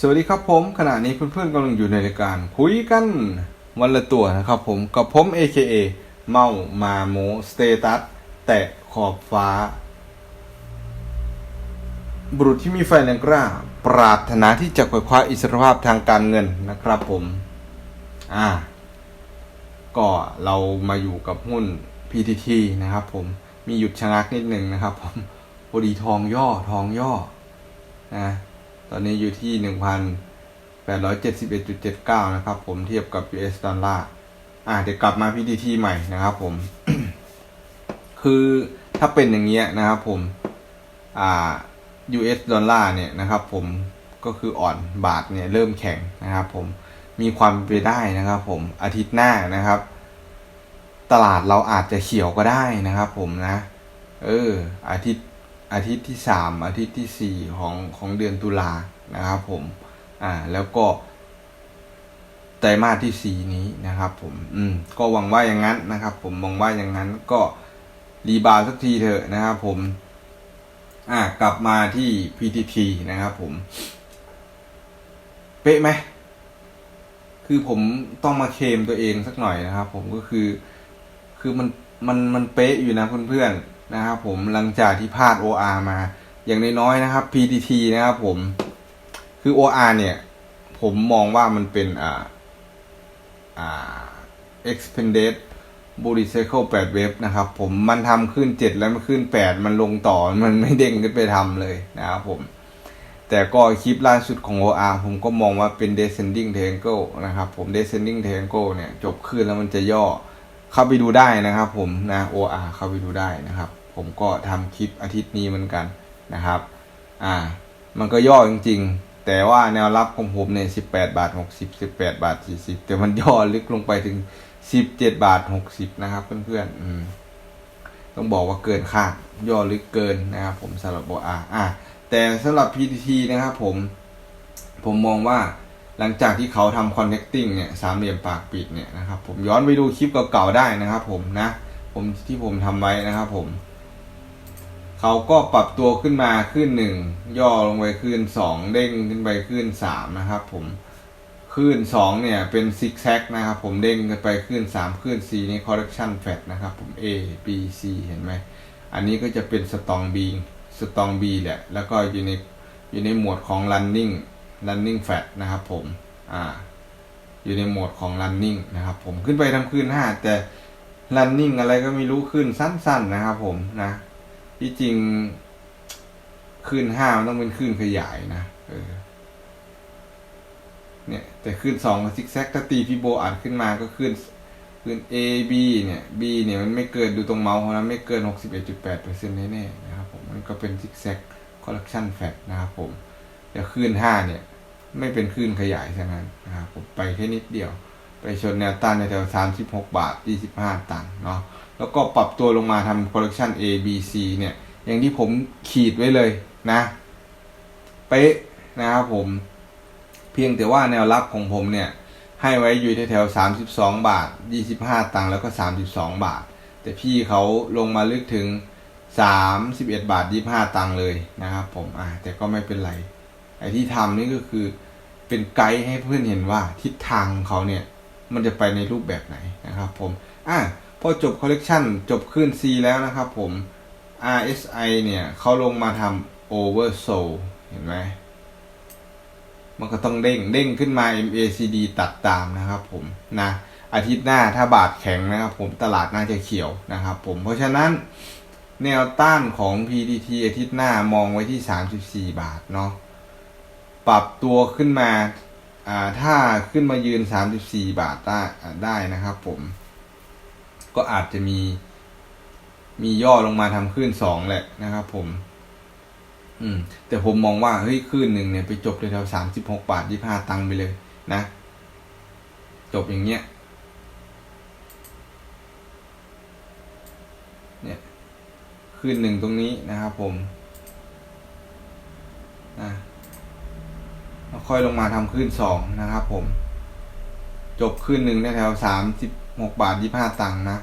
สวัสดีครับผมขณะนี้เพื่อนๆกำลังอยู่ในรายการ คุยกันวันละตัวนะครับผมกับผม AKA เมามาโมสเตตัสแตะขอบฟ้า บุรุษที่มีไฟแรงกล้า ปรารถนาที่จะคว้ยคว้าอิสรภาพทางการเงินนะครับผม อ่า ก็เรามาอยู่กับหุ้น PTT นะครับผมมีหยุดชะงักนิดหนึ่งนะครับผมพอดีทองย่อทองย่อนะ ตอนนี้อยู่ที่ 1,871.79 นะครับ ผมเทียบกับ US ดอลลาร์อ่าเดี๋ยวกลับมา PTT ใหม่นะครับผม คือถ้าเป็นอย่างเงี้ยนะครับผม อ่า US ดอลลาร์เนี่ยนะครับผมก็คืออ่อนบาทเนี่ยเริ่มแข็งนะครับผมมีความไปได้นะครับผมอาทิตย์หน้านะครับ ตลาดเราอาจจะเขียวก็ได้นะครับผมนะ เออ อาทิตย์ อาทิตย์ที่สามอาทิตย์ที่สี่ของของเดือนตุลานะครับผมอ่าแล้วก็ไตรมาสที่สี่นี้นะครับผมอืมก็หวังว่าอย่างนั้นนะครับ ผมหวังว่าอย่างนั้นก็รีบาวด์สักทีเถอะนะครับผมอ่ากลับมาที่ PTT นะครับผม เป๊ะไหมคือผมต้องมาเคมตัวเองสักหน่อยนะครับ ผมก็คือ คือมันมันมันเป๊ะอยู่นะเพื่อนๆ นะครับผมหลังจากที่พลาด OR มา อย่างน้อยๆนะครับ PTT นะครับผมคือ OR เนี่ย ผมมองว่ามันเป็นอ่าอ่า expanded bullish cycle 8เว็บนะครับ ผมมันทำขึ้น 7 แล้วมันขึ้น 8 มันลงต่อมันไม่เด้งขึ้นไปทำเลยนะครับผม แต่ก็คลิปล่าสุดของ OR ผมก็มองว่าเป็น descending triangle นะครับผม descending triangle เนี่ย จบขึ้นแล้วมันจะย่อเข้าไปดูได้นะครับผมนะ OR เข้าไปดูได้นะครับ ผมก็ทำคลิปอาทิตย์นี้เหมือนกันนะครับ อ่า มันก็ย่อจริง ๆ แต่ว่าแนวรับของผมเนี่ย18บแปดบาท60 18บสิบแปดบาท40แต่มันย่อลึกลงไปถึง17บเจ็ดบาท60นะครับเพื่อนๆอืมต้องบอกว่าเกินคาดย่อลึกเกินนะครับผมสำหรับ OR อะแต่สำหรับ PTT นะครับผม ผมมองว่าหลังจากที่เขาทำ connecting เนี่ยสามเหลี่ยมปากปิดเนี่ยนะครับผมย้อนไปดูคลิปเก่าๆได้นะครับผมนะ ผมที่ผมทำไว้นะครับผม เขาก็ปรับตัวขึ้นมาขึ้นหนึ่งย่อลงไปขึ้นสองเด้งขึ้นไปขึ้นสามนะครับ ผมขึ้นสองเนี่ยเป็นซิกแซกนะครับ ผมเด้งขึ้นไปขึ้นสามขึ้น C นี่ correction fat นะครับ ผม A B C เห็นไหมอันนี้ก็จะเป็นสตองบีสตองบีแหละแล้วก็อยู่ในอยู่ในหมวดของ running running fat นะครับ ผมอ่าอยู่ในโหมดของ running นะครับ ผมขึ้นไปทำขึ้นห้าแต่ running อะไรก็ไม่รู้ขึ้นสั้น ๆนะครับ ผมนะ ที่จริงขึ้นห้ามันต้องเป็นขึ้นขยายนะเออ เนี่ย แต่ขึ้นสองซิกแซกถ้าตีฟิโบอัดขึ้นมาก็ขึ้นขึ้น A B เนี่ย B เนี่ยมันไม่เกินดูตรงเมาส์ของเราไม่เกิน61.8%แน่ๆนะครับผมมันก็เป็นซิกแซกคอลเล t ชันแฟตนะครับผมแต่ขึ้น5เนี่ย ไม่เป็นขึ้นขยายฉะนั้นนะครับผมไปแค่นิดเดียว ไปชนแนวต้านในแถว36 บาท 25 ตังค์เนาะแล้วก็ปรับตัวลงมาทำคอลเล t ชัน A B C เนี่ย อย่างที่ผมขีดไว้เลยนะเป๊ะนะครับผม เพียงแต่ว่าแนวรับของผมเนี่ย ให้ไว้อยู่แถวๆสามสิบสองบาทยี่สิบห้าตังค์แล้วก็สามสิบสองบาท แต่พี่เขาลงมาลึกถึงสามสิบเอ็ดบาทยี่ห้าตังค์เลยนะครับผมอ่าแต่ก็ไม่เป็นไร ไอ้ที่ทำนี่ก็คือเป็นไกด์ให้เพื่อนเห็นว่าทิศทางของเขาเนี่ย มันจะไปในรูปแบบไหนนะครับผมอะพอจบคอลเลกชันจบขึ้น C แล้วนะครับผม RSI เนี่ยเขาลงมาทำ oversold เห็นไหมมันก็ต้องเด้งเด้งขึ้นมา MACD ตัดตามนะครับผมนะอาทิตย์หน้าถ้าบาทแข็งนะครับผมตลาดน่าจะเขียวนะครับผมเพราะฉะนั้นแนวต้านของ PTT อาทิตย์หน้ามองไว้ที่ 34 บาทเนาะปรับตัวขึ้นมา อ่าถ้าขึ้นมายืน 34 บาทได้ได้นะครับ ผม ก็อาจจะมี มีย่อลงมาทำขึ้นสองแหละนะครับ ผม อืม แต่ผมมองว่าเฮ้ยคืนหนึ่งเนี่ยไปจบแถวสามสิบหกบาทยี่ห้าตังค์ไปเลย นะ จบอย่างเงี้ยเนี่ยคืนหนึ่งตรงนี้นะครับผม ค่อยลงมาทำขึ้นสองนะครับผม จบขึ้นหนึ่งแถวสามสิบหกบาทยี่ห้าตังค์นะ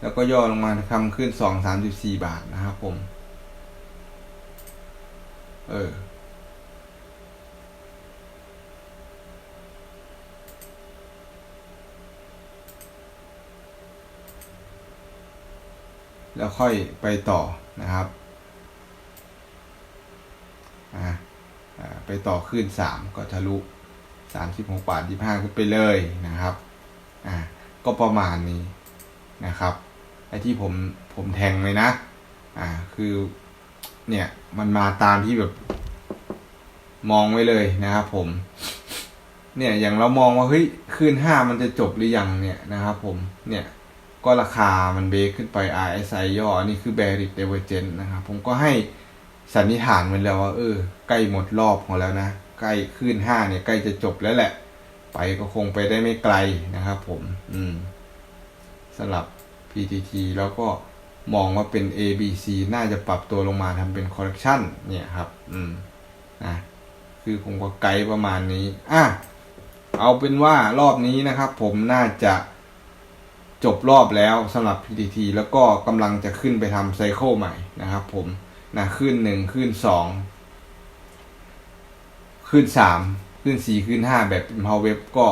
แล้วก็ย่อลงมาทำขึ้นสองสามสิบสี่บาทนะครับผม เออแล้วค่อยไปต่อนะครับ ไปต่อขึ้นสามก็ทะลุสามสิบหกบาทยี่ห้าขึ้นไปเลยนะครับอ่าก็ประมาณนี้นะครับไอ้ที่ผมผมแทงเลยนะอ่าคือเนี่ยมันมาตามที่แบบมองไว้เลยนะครับผม เนี่ยอย่างเรามองว่าเฮ้ยขึ้นห้ามันจะจบหรือยังเนี่ยนะครับผมเนี่ยก็ราคามันเบรกขึ้นไป RSI ย่ออนนี้คือ bearish divergence นะครับผมก็ให้ สันนิษฐานมันแล้วว่าเออใกล้หมดรอบของแล้วนะใกล้ขึ้นห้าเนี่ยใกล้จะจบแล้วแหละ ไปก็คงไปได้ไม่ไกลนะครับผม อืมสำหรับ PTT แล้วก็มองว่าเป็น ABC น่าจะปรับตัวลงมาทำเป็น correction เนี่ยครับ อืมนะคือผมก็ไกด์ประมาณนี้ อะ เอาเป็นว่ารอบนี้นะครับ ผมน่าจะจบรอบแล้วสำหรับ PTT แล้วก็กำลังจะขึ้นไปทำไซเคิลใหม่นะครับผม นะขึ้นหนึ่งขึ้นสองขึ้นสามขึ้นสี่ขึ้นห้าแบบ Power Web ก็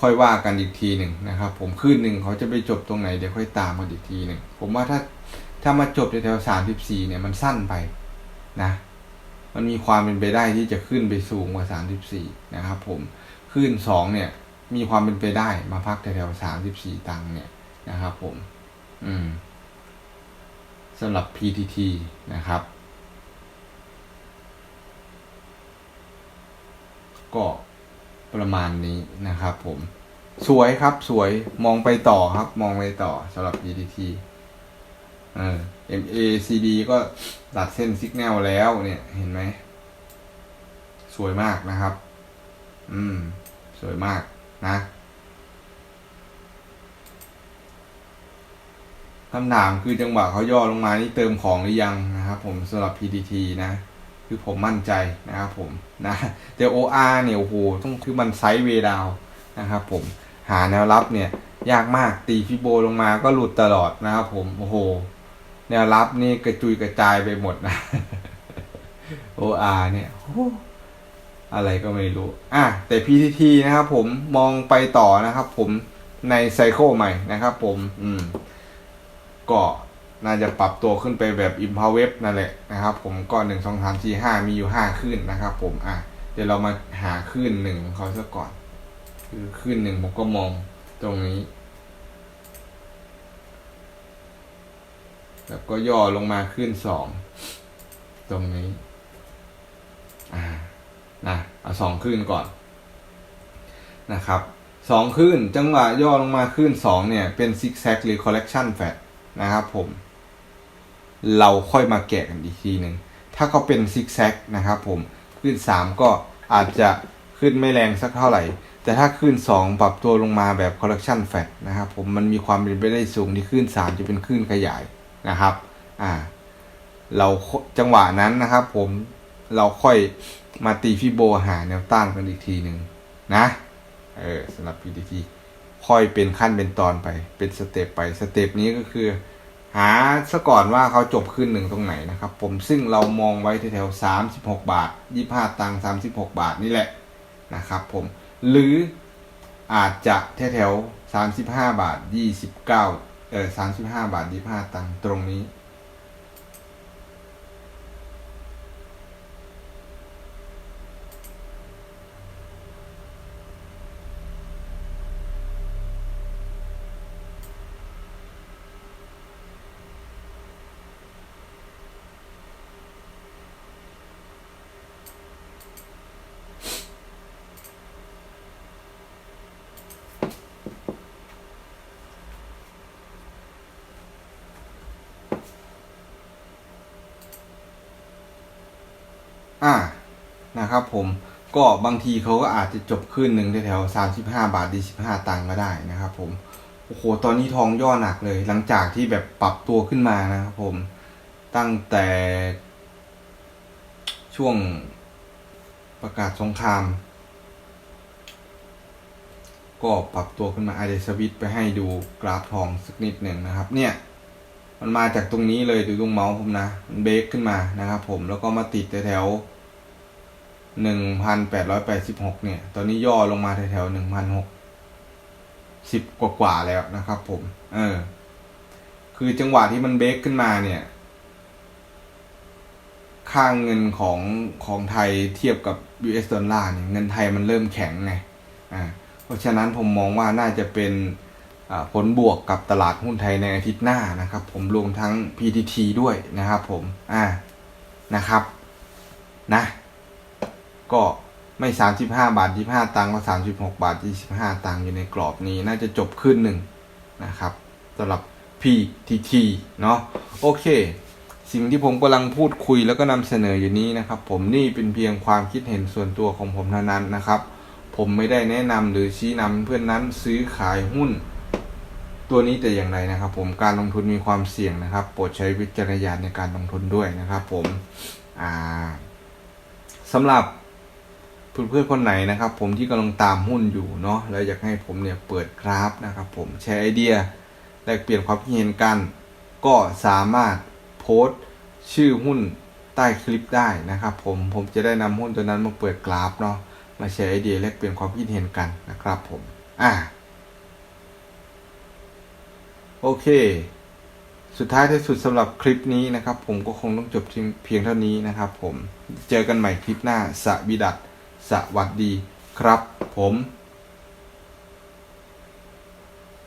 ค่อยว่ากันอีกทีหนึ่งนะครับ ผมขึ้นหนึ่งเขาจะไปจบตรงไหนเดี๋ยวค่อยตามมาอีกทีหนึ่งผมว่าถ้าถ้ามาจบแถวสามสิบสี่เนี่ยมันสั้นไปนะ มันมีความเป็นไปได้ที่จะขึ้นไปสูงกว่าสามสิบสี่นะครับ ผมขึ้นสองเนี่ย มีความเป็นไปได้มาพักแถวสามสิบสี่ตังค์เนี่ยนะครับ ผม อืมสำหรับ PTT นะครับ ก็ประมาณนี้นะครับผม สวยครับสวยมองไปต่อครับ มองไปต่อสำหรับ PTT เออ MACD ก็ตัดเส้นสัญญาณแล้วเนี่ยเห็นไหม สวยมากนะครับ อืม สวยมากนะคำถามคือจังหวะเขาย่อลงมานี่เติมของหรือยังนะครับผมสำหรับ PTT นะ คือผมมั่นใจนะครับผมนะแต่ OR เนี่ยโอ้โหต้องคือมันไซด์เวดาวนะครับผมหาแนวรับเนี่ยยากมากตีฟิโบลงมาก็หลุดตลอดนะครับผมโอ้โห แนวรับนี่กระจุยกระจายไปหมดนะ OR เนี่ยโอ้โหอะไรก็ไม่รู้ อะแต่ PTT นะครับผมมองไปต่อนะครับผมในไซเคิลใหม่นะครับผม อืมก็ น่าจะปรับตัวขึ้นไปแบบ i m p a w e b นั่นแหละนะครับผมก็หนึ่งสองสามสี่ห้ามีอยู่ห้าขึ้นนะครับ ผมอะเดี๋ยวเรามาหาขึ้นหนึ่งของเขาซะก่อน คือขึ้นหนึ่งผมก็มองตรงนี้ แล้วก็ย่อลงมาขึ้นสองตรงนี้อ่านะเอาสองขึ้นก่อนนะครับสองขึ้นจังหวะย่อลงมาขึ้นสองเนี่ยเป็นซิกแซกหรือคอลเลกชันแฟตนะครับผม เราค่อยมาแกะกันอีกทีหนึ่งถ้าเขาเป็นซิกแซกนะครับผมขึ้นสามก็อาจจะขึ้นไม่แรงสักเท่าไหร่ แต่ถ้าขึ้นสองปรับตัวลงมาแบบคอลเลกชันแฟตนะครับผมมันมีความเป็นไปได้สูงที่ขึ้นสามจะเป็นขึ้นขยายนะครับอ่าเราจังหวะนั้นนะครับผมเราค่อยมาตีฟิโบหาแนวต้านกันอีกทีหนึ่งนะเออสำหรับ PTT ค่อยเป็นขั้นเป็นตอนไปเป็นสเต็ปไปสเต็ปนี้ก็คือ หาซะก่อนว่าเขาจบขึ้นหนึ่งตรงไหนนะครับ ผมซึ่งเรามองไว้แถวๆสามสิบหกบาทยี่ห้าตังสามสิบหกบาทนี่แหละนะครับ ผมหรืออาจจะแถวๆสามสิบห้าบาทยี่สิบเก้าเออสามสิบห้าบาทยี่ห้าตังตรงนี้ อ่านะครับผมก็บางทีเขาก็อาจจะจบขึ้นหนึ่งแถวสามสิบห้าบาทดีสิบห้าตังค์ก็ได้นะครับผมโอ้โหตอนนี้ทองย่อหนักเลย หลังจากที่แบบปรับตัวขึ้นมานะครับผมตั้งแต่ช่วงประกาศสงคราม ก็ปรับตัวขึ้นมาไอเดสวิตไปให้ดูกราฟทองสักนิดหนึ่งนะครับ เนี่ย มันมาจากตรงนี้เลยดูตรงเมาส์ผมนะ มันเบรกขึ้นมานะครับผมแล้วก็มาติดแถว หนึ่งพันแปดร้อยแปดสิบหกเนี่ย ตอนนี้ย่อลงมาแถวหนึ่งพันหกสิบกว่าๆแล้วนะครับ ผม เออ คือจังหวะที่มันเบรกขึ้นมาเนี่ย ค่างเงินของของไทยเทียบกับ US ดอลลาร์เนี่ย เงินไทยมันเริ่มแข็งไง อ่า เพราะฉะนั้นผมมองว่าน่าจะเป็นผลบวกกับตลาดหุ้นไทยในอาทิตย์หน้านะครับ ผมรวมทั้ง PTT ด้วยนะครับ ผม อ่า นะครับ นะ ก็ไม่ 35 บาท 25 ตังค์ก็36 บาท 25 ตังค์อยู่ในกรอบนี้ น่าจะจบขึ้นหนึ่งนะครับสำหรับ PTT เนาะโอเค สิ่งที่ผมกำลังพูดคุยแล้วก็นำเสนออยู่นี้นะครับ ผมนี่เป็นเพียงความคิดเห็นส่วนตัวของผมเท่านั้นนะครับ ผมไม่ได้แนะนำหรือชี้นำเพื่อนนั้นซื้อขายหุ้น ตัวนี้แต่อย่างไรนะครับ ผมการลงทุนมีความเสี่ยงนะครับ โปรดใช้วิจารณญาณในการลงทุนด้วยนะครับ ผมอ่าสำหรับ เพื่อนๆคนไหนนะครับ ผมที่กำลังตามหุ้นอยู่เนาะแล้วอยากให้ผมเนี่ยเปิดกราฟนะครับ ผมแชร์ไอเดียแลกเปลี่ยนความคิดเห็นกัน ก็สามารถโพสต์ชื่อหุ้นใต้คลิปได้นะครับ ผมผมจะได้นำหุ้นตัวนั้นมาเปิดกราฟเนาะมาแชร์ไอเดียแลกเปลี่ยนความคิดเห็นกันนะครับ ผมอ่าโอเค สุดท้ายที่สุดสำหรับคลิปนี้นะครับ ผมก็คงต้องจบเพียงเท่านี้นะครับ ผมเจอกันใหม่คลิปหน้าสวีดัต สวัสดีครับผม